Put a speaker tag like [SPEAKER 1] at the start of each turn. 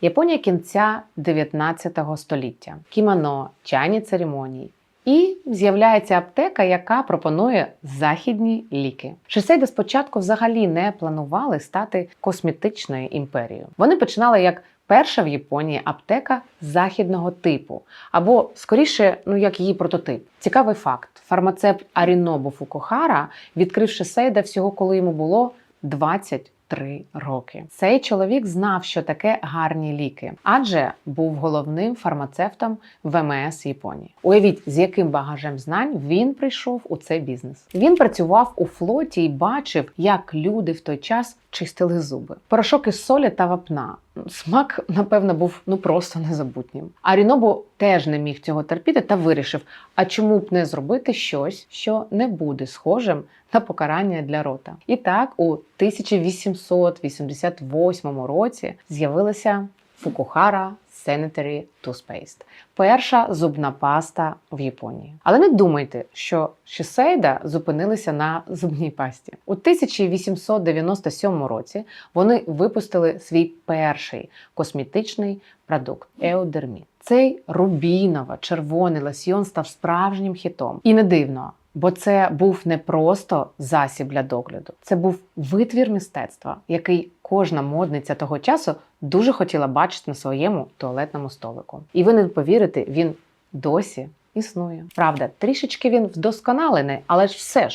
[SPEAKER 1] Японія кінця 19 століття, кімоно, чайні церемонії. І з'являється аптека, яка пропонує західні ліки. Шисейда спочатку взагалі не планували стати косметичною імперією. Вони починали як перша в Японії аптека західного типу, або скоріше, ну як її прототип. Цікавий факт: фармацевт Арінобу Фукухара відкрив Шисейда всього, коли йому було 20 Три роки цей чоловік знав, що таке гарні ліки, адже був головним фармацевтом ВМС Японії. Уявіть, з яким багажем знань він прийшов у цей бізнес. Він працював у флоті і бачив, як люди в той час чистили зуби. Порошок із солі та вапна. Смак, напевно, був ну просто незабутнім. А Рінобу теж не міг цього терпіти та вирішив: а чому б не зробити щось, що не буде схожим на покарання для рота? І так, у 1888 році з'явилася Фукухара Sanitary Toothpaste – перша зубна паста в Японії. Але не думайте, що Шісейда зупинилися на зубній пасті. У 1897 році вони випустили свій перший косметичний продукт Еодермін. Цей рубіново-червоний лосьйон став справжнім хітом. І не дивно, бо це був не просто засіб для догляду, це був витвір мистецтва, який кожна модниця того часу дуже хотіла бачити на своєму туалетному столику. І ви не повірите, він досі існує. Правда, трішечки він вдосконалений, але ж все ж